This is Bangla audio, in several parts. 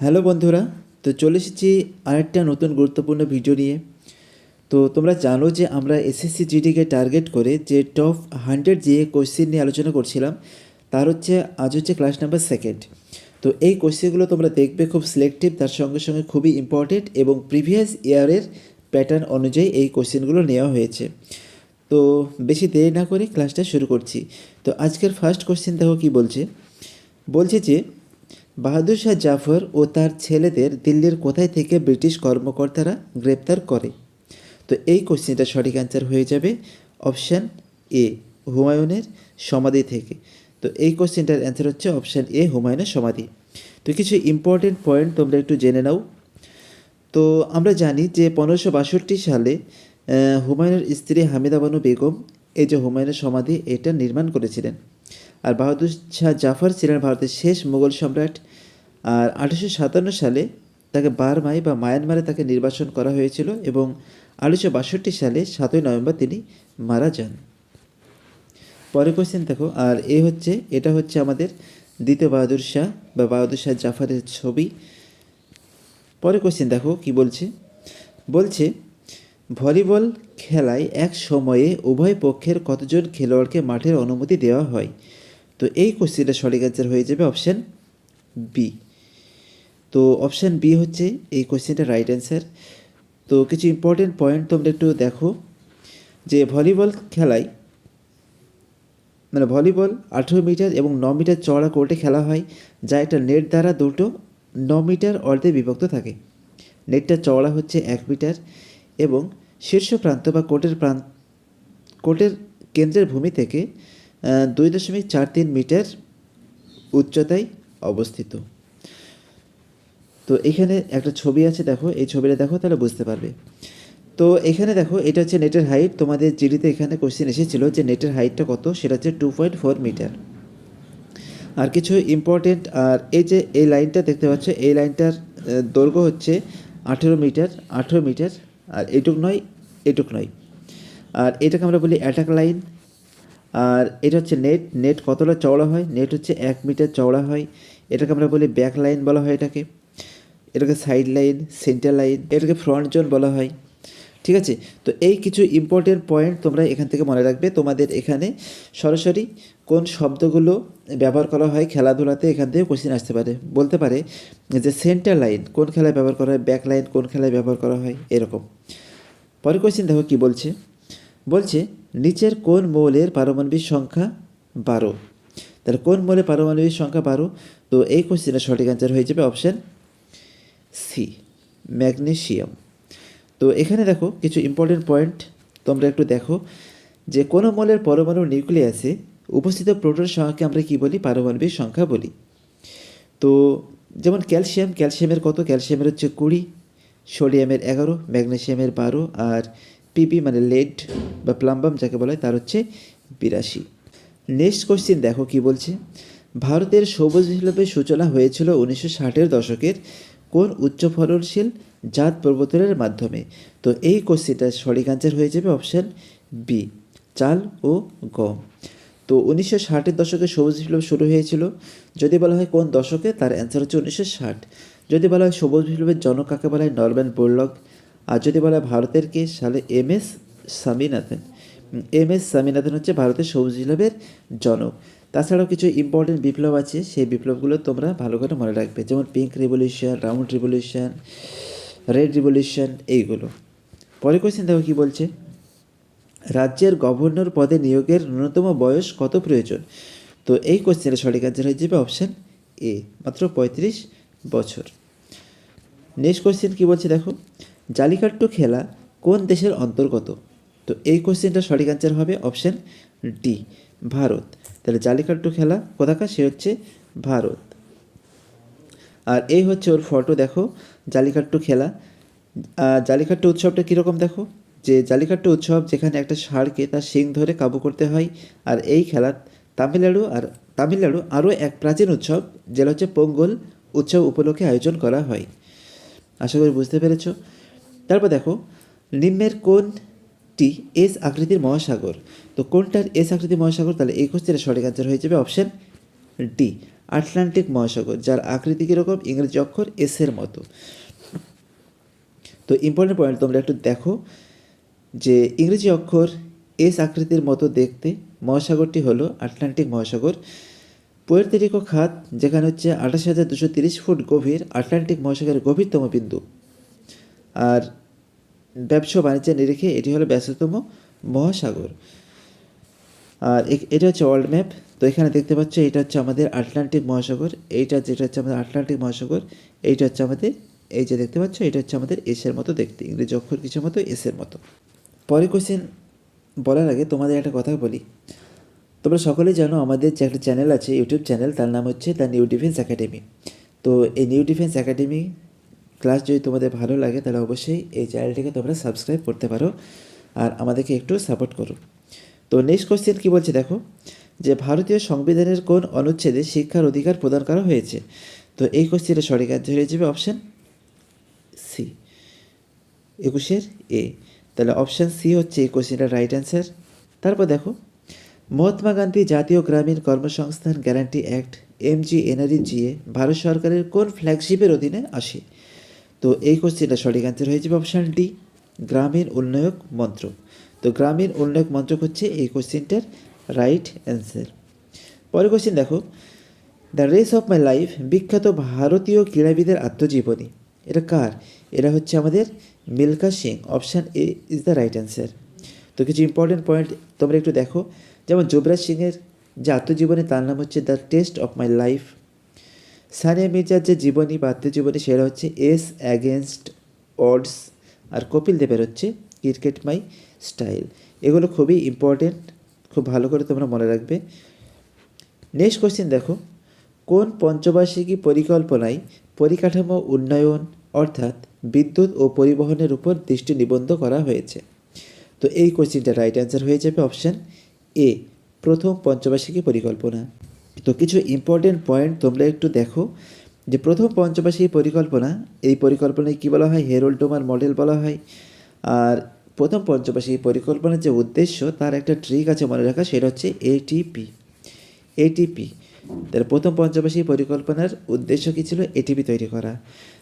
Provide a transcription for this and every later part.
হ্যালো বন্ধুরা, তো চলে এসেছি আরেকটা নতুন গুরুত্বপূর্ণ ভিডিও নিয়ে। তো তোমরা জানো যে আমরা এসএসসি জিডিকে টার্গেট করে যে টপ হান্ড্রেড যে কোশ্চেন নিয়ে আলোচনা করছিলাম, তার হচ্ছে আজ হচ্ছে ক্লাস নাম্বার সেকেন্ড তো এই কোশ্চেনগুলো তোমরা দেখবে খুব সিলেক্টিভ তার সঙ্গে সঙ্গে খুবই ইম্পর্টেন্ট এবং প্রিভিয়াস ইয়ারের প্যাটার্ন অনুযায়ী এই কোশ্চেনগুলো নেওয়া হয়েছে। তো বেশি দেরি না করে ক্লাসটা শুরু করছি। তো আজকের ফার্স্ট কোশ্চেন দেখো কী বলছে? বলছে যে বাহাদুর শাহ জাফর ও তার ছেলেদের দিল্লির কোথায় থেকে ব্রিটিশ কর্মকর্তারা গ্রেপ্তার করে? তো এই কোশ্চেনটা সঠিক অ্যান্সার হয়ে যাবে অপশান এ হুমায়ুনের সমাধি থেকে। তো এই কোশ্চেনটার অ্যান্সার হচ্ছে অপশান এ হুমায়ুনের সমাধি। তো কিছু ইম্পর্টেন্ট পয়েন্ট তোমরা একটু জেনে নাও। তো আমরা জানি যে পনেরোশো বাষট্টি সালে হুমায়ুনের স্ত্রী হামিদা বানু বেগম এই যে হুমায়ুনের সমাধি এটা নির্মাণ করেছিলেন। আর বাহাদুর শাহ জাফর ছিলেন ভারতের শেষ মুঘল সম্রাট। আর আঠারোশো সাতান্ন সালে তাকে বারমাই বা মায়ানমারে তাকে নির্বাসন করা হয়েছিল এবং আঠারোশো বাষট্টি সালে সাতই নভেম্বর তিনি মারা যান। পরে কোশ্চেন দেখো, আর এ হচ্ছে, এটা হচ্ছে আমাদের দ্বিতীয় বাহাদুর শাহ বা বাহাদুর শাহ জাফরের ছবি। পরে কোশ্চেন দেখো, কি বলছে? বলছে, ভলিবল খেলায় এক সময়ে উভয় পক্ষের কতজন খেলোয়াড়কে মাঠের অনুমতি দেওয়া হয়? তো এই কোশ্চেনটা সঠিক অ্যান্সার হয়ে যাবে অপশান বি তো অপশান বি হচ্ছে এই কোশ্চেনটা রাইট অ্যান্সার তো কিছু ইম্পর্টেন্ট পয়েন্ট তোমরা একটু দেখো। যে ভলিবল খেলায় মানে ভলিবল আঠেরো মিটার এবং ন মিটার চওড়া কোর্টে খেলা হয়, যা একটা নেট দ্বারা দুটো ন মিটার অর্ধে বিভক্ত থাকে। নেটটা চওড়া হচ্ছে এক মিটার এবং শীর্ষ প্রান্ত বা কোর্টের প্রান্ত কোর্টের কেন্দ্রের ভূমি থেকে দুই দশমিক চার তিন মিটার উচ্চতায় অবস্থিত। তো এখানে একটা ছবি আছে, দেখো, এই ছবিটা দেখো, তাহলে বুঝতে পারবে। তো এখানে দেখো, এটা হচ্ছে নেটের হাইট। তোমাদের জিডিতে এখানে কোশ্চেন এসেছিল যে নেটের হাইটটা কত? সেটা হচ্ছে টু পয়েন্ট ফোর মিটার। আর কিছু ইম্পর্টেন্ট আর এই যে এই লাইনটা দেখতে পাচ্ছ, এই লাইনটার দৈর্ঘ্য হচ্ছে আঠেরো মিটার আঠেরো মিটার, আর এটুক নয় এটুক নয়। আর এটাকে আমরা বলি অ্যাটাক লাইন আর এটা হচ্ছে নেট নেট কতটা চওড়া হয়? নেট হচ্ছে এক মিটার চওড়া হয়। এটাকে আমরা বলি ব্যাক লাইন বলা হয় এটাকে। এটাকে সাইড লাইন সেন্টার লাইন এটাকে ফ্রন্ট জোন বলা হয়। ঠিক আছে? তো এই কিছু ইম্পর্টেন্ট পয়েন্ট তোমরা এখান থেকে মনে রাখবে। তোমাদের এখানে সরাসরি কোন শব্দগুলো ব্যবহার করা হয় খেলাধুলাতে, এখান থেকে কোশ্চেন আসতে পারে। বলতে পারে যে সেন্টার লাইন কোন খেলায় ব্যবহার করা হয়? ব্যাক লাইন কোন খেলায় ব্যবহার করা হয়? এরকম। পরের কোশ্চেন দেখো কি বলছে? বলছে নিচের কোন মৌলের পারমাণবিক সংখ্যা বারো? তাহলে কোন মৌলের পারমাণবিক সংখ্যা বারো? তো এই কোশ্চেনের সঠিক অ্যান্সার হয়ে যাবে অপশান সি ম্যাগনেশিয়াম তো এখানে দেখো কিছু ইম্পর্টেন্ট পয়েন্ট তোমরা একটু দেখো যে কোনো মৌলের পরমাণু নিউক্লিয়াসে উপস্থিত প্রোটন সংখ্যাকে আমরা কি বলি? পারমাণবিক সংখ্যা বলি। তো যেমন ক্যালসিয়াম ক্যালসিয়ামের কত? ক্যালসিয়ামের হচ্ছে কুড়ি সোডিয়ামের এগারো ম্যাগনেসিয়ামের বারো, আর পিপি মানে লেড বা প্লাম্বাম যাকে বলা হয় তার হচ্ছে বিরাশি। নেক্সট কোশ্চেন দেখো কি বলছে? ভারতের সবুজ বিপ্লবের সূচনা হয়েছিল উনিশশো ষাটের দশকের কোন উচ্চ ফলনশীল জাত প্রবর্তনের মাধ্যমে? তো এই কোশ্চেনটার সঠিক অ্যান্সার হয়ে যাবে অপশান বি চাল ও গম। তো উনিশশো ষাটের দশকে সবুজ বিপ্লব শুরু হয়েছিল। যদি বলা হয় কোন দশকে, তার অ্যান্সার হচ্ছে উনিশশো ষাট। যদি বলা হয় সবুজ বিপ্লবের জনক কাকে বলা? হয় নরম্যান বোরলগ আর যদি বলা ভারতের কে সালে M S Swaminathan. M S Swaminathan হচ্ছে ভারতের সবুজ বিপ্লবের জনক। তাছাড়াও কিছু ইম্পর্টেন্ট বিপ্লব আছে, সেই বিপ্লবগুলো তোমরা ভালো করে মনে রাখবে। যেমন pink revolution round revolution red revolution এইগুলো। পরে কোয়েশ্চেন দেখো কী বলছে? রাজ্যের গভর্নর পদে নিয়োগের ন্যূনতম বয়স কত প্রয়োজন? তো এই কোশ্চেনের সঠিক অ্যান্সার হয়ে যাবে অপশান এ মাত্র পঁয়ত্রিশ বছর। নেক্সট কোশ্চেন কী বলছে দেখো? জালিকাট্টু খেলা কোন দেশের অন্তর্গত? তো এই কোশ্চেনটা সঠিক অ্যান্সার হবে অপশান ডি ভারত। তাহলে জালিকাট্টু খেলা কোথাকার? সে হচ্ছে ভারত। আর এই হচ্ছে ওর ফটো দেখো জালিকাট্টু খেলা। জালিকাট্টু উৎসবটা কীরকম দেখো? যে জালিকাট্টু উৎসব যেখানে একটা ষাঁড়কে তার শিং ধরে কাবু করতে হয়, আর এই খেলা তামিলনাড়ু আর তামিলনাড়ু আরও এক প্রাচীন উৎসব, যেটা হচ্ছে পোঙ্গল উৎসব উপলক্ষে আয়োজন করা হয়। আশা করি বুঝতে পেরেছ। তারপর দেখো, নিম্নের কোনটি এস আকৃতির মহাসাগর? তো কোনটার এস আকৃতির মহাসাগর? তাহলে এই কোশ্চেনের সঠিক অ্যান্সার হয়ে যাবে অপশান ডি আটলান্টিক মহাসাগর, যার আকৃতি কীরকম? ইংরেজি অক্ষর এসের মতো। তো ইম্পর্টেন্ট পয়েন্ট তোমরা একটু দেখো যে ইংরেজি অক্ষর এস আকৃতির মতো দেখতে মহাসাগরটি হলো আটলান্টিক মহাসাগর। পুয়ের্তেরিকো খাত, যেখানে হচ্ছে আঠাশ হাজার দুশো তিরিশ ফুট গভীর আটলান্টিক মহাসাগরের গভীরতম বিন্দু। আর ব্যবসা বাণিজ্যের নিরিখে এটি হলো ব্যস্ততম মহাসাগর। আর এটা হচ্ছে ওয়ার্ল্ড ম্যাপ তো এখানে দেখতে পাচ্ছ, এটা হচ্ছে আমাদের আটলান্টিক মহাসাগর। এইটা যেটা হচ্ছে আমাদের আটলান্টিক মহাসাগর, এইটা হচ্ছে আমাদের এই যে দেখতে পাচ্ছ, এটা হচ্ছে আমাদের এসের মতো দেখতে, ইংরেজি অক্ষর কিছু মতো এসের মতো। পরে কোশ্চেন বলার আগে তোমাদের একটা কথা বলি। তোমরা সকলেই জানো, আমাদের যে একটা চ্যানেল আছে ইউটিউব চ্যানেল তার নাম হচ্ছে দ্য নিউ ডিফেন্স একাডেমি তো এই নিউ ডিফেন্স একাডেমি ক্লাস যদি তোমাদের ভালো লাগে, তাহলে অবশ্যই এই চ্যানেলটিকে তোমরা সাবস্ক্রাইব করতে পারো আর আমাদেরকে একটু সাপোর্ট করো। তো নেক্সট কোশ্চেন কী বলছে দেখো? যে ভারতীয় সংবিধানের কোন অনুচ্ছেদে শিক্ষার অধিকার প্রদান করা হয়েছে? তো এই কোশ্চেনের সঠিক অ্যান্সার হয়ে যাবে অপশান সি একুশের এ তাহলে অপশান সি হচ্ছে এই কোশ্চেনটার রাইট অ্যান্সার তারপর দেখো, মহাত্মা গান্ধী জাতীয় গ্রামীণ কর্মসংস্থান guarantee act M G NRE GA Bharat সরকারের কোন ফ্ল্যাগশিপের অধীনে আসে? তো এই কোশ্চেনটা সঠিক অ্যান্সার হয়ে যাবে অপশান ডি গ্রামীণ উন্নয়ক মন্ত্রক। তো গ্রামীণ উন্নয়ক মন্ত্রক হচ্ছে এই কোশ্চেনটার রাইট অ্যান্সার পরের কোশ্চেন দেখো। The race of my life বিখ্যাত ভারতীয় ক্রীড়াবিদের আত্মজীবনী। এটা কার? এটা হচ্ছে আমাদের Milkha Singh. Option A is the right answer তো কিছু ইম্পর্টেন্ট পয়েন্ট তোমরা একটু দেখো। যেমন যুবরাজ সিংয়ের যে আত্মজীবনী, তার নাম হচ্ছে the test of my life Sania মির্জার যে জীবনী বা আত্মজীবনী সেটা হচ্ছে এস অ্যাগেনস্ট অডস আর কপিল দেবের হচ্ছে ক্রিকেট মাই স্টাইল। এগুলো খুবই ইম্পর্টেন্ট, খুব ভালো করে তোমরা মনে রাখবে। নেক্সট কোশ্চেন দেখো, কোন পঞ্চবার্ষিকী পরিকল্পনায় পরিকাঠামো উন্নয়ন অর্থাৎ বিদ্যুৎ ও পরিবহনের উপর দৃষ্টি নিবন্ধ করা হয়েছে? তো এই কোশ্চেনটা রাইট অ্যান্সার হয়ে যাবে অপশান এ, প্রথম পঞ্চবার্ষিকী পরিকল্পনা। তো কিছু ইম্পর্টেন্ট পয়েন্ট তোমরা একটু দেখো। যে প্রথম পঞ্চবার্ষিকী পরিকল্পনা, এই পরিকল্পনায় কী বলা হয়? হেরোল্টোমার মডেল বলা হয়। আর প্রথম পঞ্চবার্ষিকী পরিকল্পনার যে উদ্দেশ্য, তার একটা ট্রিক আছে মনে রাখা, সেটা হচ্ছে এটিপি এটিপি তাহলে প্রথম পঞ্চবার্ষিকী পরিকল্পনার উদ্দেশ্য কী ছিল? এটিপি তৈরি করা।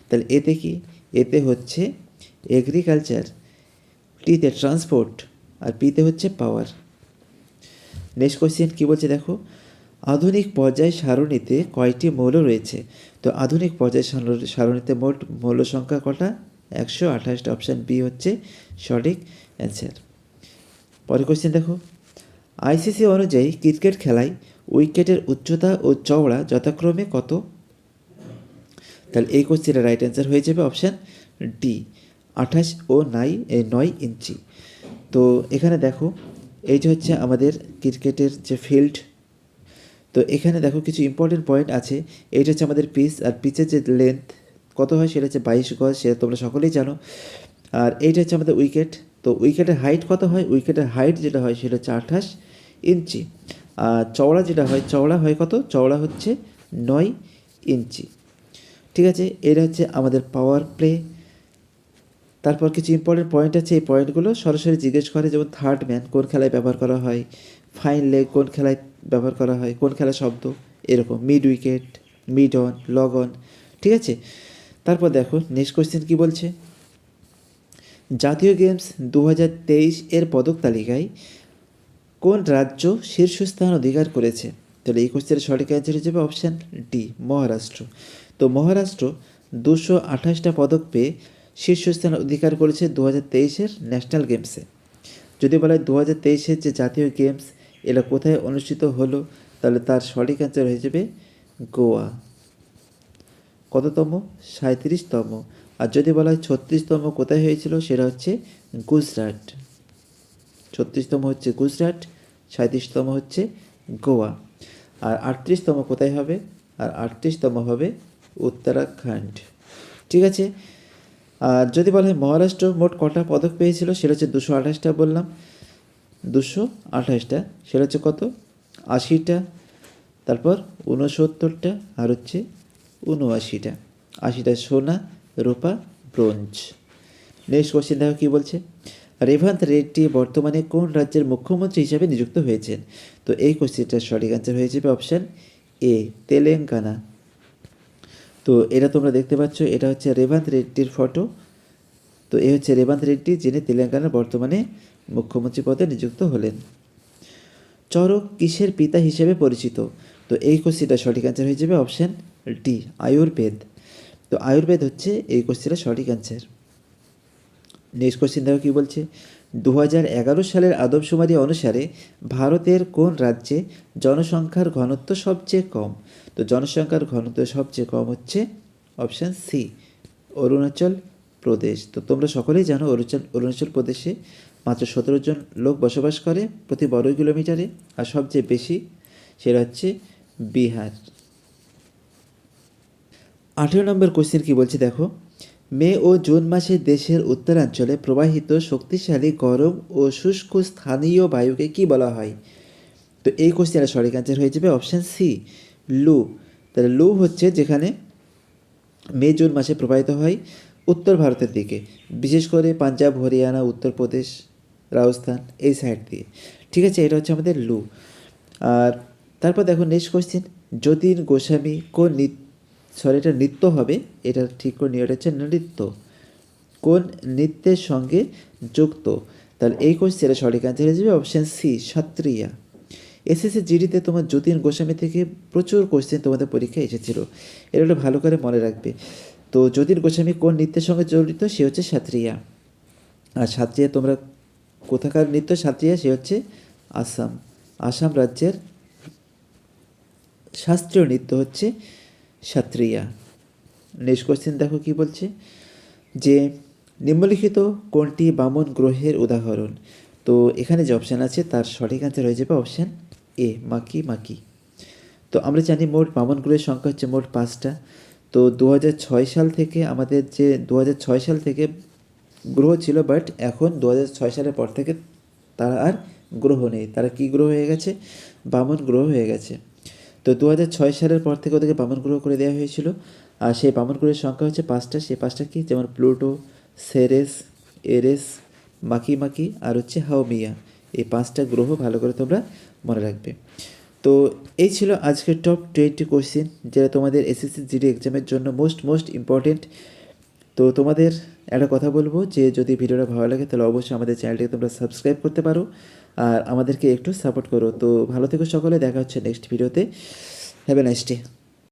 তাহলে এতে কি? এতে হচ্ছে এগ্রিকালচার টিতে ট্রান্সপোর্ট আর পিতে হচ্ছে পাওয়ার নেক্সট কোশ্চেন কী বলছে দেখো? আধুনিক পর্যায় সারণীতে কয়টি মৌল রয়েছে? তো আধুনিক পর্যায় সারণ- সারণীতে মোট মৌল সংখ্যা কটা? একশো আঠাশটা। অপশান বি হচ্ছে সঠিক অ্যান্সার। পরের কোশ্চেন দেখো। আইসিসি অনুযায়ী ক্রিকেট খেলায় উইকেটের উচ্চতা ও চওড়া যথাক্রমে কত? তাহলে এই কোশ্চেনের রাইট অ্যান্সার হয়ে যাবে অপশান ডি, আঠাশ ও নাই নয় ইঞ্চি। তো এখানে দেখো এই যে হচ্ছে আমাদের ক্রিকেটের যে ফিল্ড তো এখানে দেখো কিছু ইম্পর্টেন্ট পয়েন্ট আছে। এইটা হচ্ছে আমাদের পিচ আর পিচের যে লেন্থ কত হয় সেটা হচ্ছে বাইশ গজ সেটা তোমরা সকলেই জানো। আর এইটা হচ্ছে আমাদের উইকেট তো উইকেটের হাইট কত হয়? উইকেটের হাইট যেটা হয় সেটা হচ্ছে আঠাশ ইঞ্চি। আর চওড়া যেটা হয়, চওড়া হয় কত? চওড়া হচ্ছে নয় ইঞ্চি। ঠিক আছে? এটা হচ্ছে আমাদের পাওয়ার প্লে তারপর কিছু ইম্পর্টেন্ট পয়েন্ট আছে। এই পয়েন্টগুলো সরাসরি জিজ্ঞেস করে, যেমন থার্ড ম্যান কোন খেলায় ব্যবহার করা হয়? ফাইন লেগ কোন খেলায় ব্যবহার করা হয়, কোন খেলা শব্দ, এরকম mid wicket mid on long on ঠিক আছে? তারপর দেখো নেক্সট কোয়েশ্চেন কী বলছে? জাতীয় গেমস দু হাজার তেইশ এর পদক তালিকায় কোন রাজ্য শীর্ষস্থান অধিকার করেছে? তাহলে এই কোশ্চেনের সঠিক অ্যান্সার হিসেবে অপশান ডি মহারাষ্ট্র। তো মহারাষ্ট্র দুশো আঠাশটা পদক পেয়ে শীর্ষস্থান অধিকার করেছে দু হাজার তেইশের ন্যাশনাল গেমসে যদি বলা হয় দু হাজার তেইশের যে জাতীয় গেমস এটা কোথায় অনুষ্ঠিত হলো তাহলে তার সঠিক অ্যান্সার হয়ে যাবে গোয়া। কততম? সাঁত্রিশতম আর যদি বলা হয় ছত্রিশতম কোথায় হয়েছিল, সেটা হচ্ছে গুজরাট। ছত্রিশতম হচ্ছে গুজরাট সাঁত্রিশতম হচ্ছে গোয়া। আর আটত্রিশতম কোথায় হবে? আর আটত্রিশতম হবে উত্তরাখণ্ড। ঠিক আছে? আর যদি বলা হয় মহারাষ্ট্র মোট কটা পদক পেয়েছিল, সেটা হচ্ছে দুশো আঠাশটা বললাম। দুশো আঠাশটা সেটা হচ্ছে কত? আশিটা। তারপর ঊনসত্তরটা, আর হচ্ছে উনআশিটা আশিটা সোনা, রূপা, ব্রোঞ্জ। নেক্সট কোশ্চেন দেখো কী বলছে? রেভান্ত রেড্ডি বর্তমানে কোন রাজ্যের মুখ্যমন্ত্রী হিসাবে নিযুক্ত হয়েছেন? তো এই কোশ্চেনটার সঠিক অ্যান্সার হয়ে যাবে অপশান এ তেলেঙ্গানা। তো এটা তোমরা দেখতে পাচ্ছ, এটা হচ্ছে রেভান্ত রেড্ডির ফটো তো এ হচ্ছে রেভান্ত রেড্ডি যিনি তেলেঙ্গানার বর্তমানে মুখ্যমন্ত্রী পদে নিযুক্ত হলেন। চরক কিসের পিতা হিসেবে পরিচিত? তো এই কোশ্চিনটা সঠিক অ্যান্সার হয়ে যাবে অপশান ডি আয়ুর্বেদ। তো আয়ুর্বেদ হচ্ছে এই কোশ্চিনের সঠিক অ্যান্সার নেক্সট কোশ্চিন দেখো কী বলছে? দু এগারো সালের আদমশুমারি অনুসারে ভারতের কোন রাজ্যে জনসংখ্যার ঘনত্ব সবচেয়ে কম? তো জনসংখ্যার ঘনত্ব সবচেয়ে কম হচ্ছে অপশান সি অরুণাচল প্রদেশ। তো তোমরা সকলেই জানো অরুণাচল অরুণাচল প্রদেশে মাত্র সতেরো জন লোক বসবাস করে প্রতি বর্গ কিলোমিটারে, আর সবচেয়ে বেশি সেটা হচ্ছে বিহার। আঠেরো নম্বর কোশ্চেন কি বলছে দেখো? মে ও জুন মাসে দেশের উত্তরাঞ্চলে প্রবাহিত শক্তিশালী গরম ও শুষ্ক স্থানীয় বায়ুকে কি বলা হয়? তো এই কোশ্চেনের সঠিক অ্যান্সার হয়ে যাবে অপশান সি লু। তাহলে লু হচ্ছে যেখানে মে, জুন মাসে প্রবাহিত হয় উত্তর ভারতের দিকে, বিশেষ করে পাঞ্জাব, হরিয়ানা, উত্তরপ্রদেশ। রাজস্থান, এই সাইড দিয়ে। ঠিক আছে, এটা হচ্ছে আমাদের লু। আর তারপর দেখো নেক্সট কোশ্চেন যতীন গোস্বামী কোন সরি এটা নৃত্য হবে? এটা ঠিক করে নিয়ে হচ্ছে নৃত্য। কোন নৃত্যের সঙ্গে যুক্ত? তাহলে এই কোশ্চেনের সঠিক অ্যান্সার যাবে অপশান সি সত্রিয়া এসএসসি জিডিতে তোমার যতীন গোস্বামী থেকে প্রচুর কোশ্চেন তোমাদের পরীক্ষায় এসেছিল। এটা একটু ভালো করে মনে রাখবে। তো যতীন গোস্বামী কোন নৃত্যের সঙ্গে জড়িত? সে হচ্ছে সাত্রিয়া আর সাত্রিয়া তোমরা কোথাকার নৃত্য সাত্রিয়া সে হচ্ছে আসাম। আসাম রাজ্যের শাস্ত্রীয় নৃত্য হচ্ছে সাত্রিয়া। নেক্সট কোশ্চেন দেখো কি বলছে? যে নিম্নলিখিত কোনটি বামন গ্রহের উদাহরণ? তো এখানে যে অপশান আছে, তার সঠিক অ্যান্সার হয়ে যাবে অপশান এ মাকি মাকি। তো আমরা জানি মোট বামন গ্রহের সংখ্যা হচ্ছে মোট পাঁচটা। তো দু সাল থেকে আমাদের যে দু সাল থেকে গ্রহ ছিল বাট এখন দু ছয় সালের পর থেকে তারা আর গ্রহ নেই। তারা কি গ্রহ হয়ে গেছে? বামন গ্রহ হয়ে গেছে। তো দু ছয় সালের পর থেকে ওদেরকে বামন গ্রহ করে দেওয়া হয়েছিল। আর সেই বামন গ্রহের সংখ্যা হচ্ছে পাঁচটা। সেই পাঁচটা কি? যেমন Pluto, Ceres, Eris, Makemake, আর হচ্ছে হাওমিয়া। এই পাঁচটা গ্রহ ভালো করে তোমরা মনে রাখবে। তো এই ছিল আজকের টপ টোয়েন্টি কোশ্চেন যেটা তোমাদের এসএসসি জিডি এক্সামের জন্য মোস্ট মোস্ট ইম্পর্টেন্ট তো তোমাদের একটা কথা বলব, যে যদি ভিডিওটা ভালো লাগে, তাহলে অবশ্যই আমাদের চ্যানেলটিকে তোমরা সাবস্ক্রাইব করতে পারো আর আমাদেরকে একটু সাপোর্ট করো। তো ভালো থেকো সকলে, দেখা হচ্ছে নেক্সট ভিডিওতে হ্যাভ এ নাইস ডে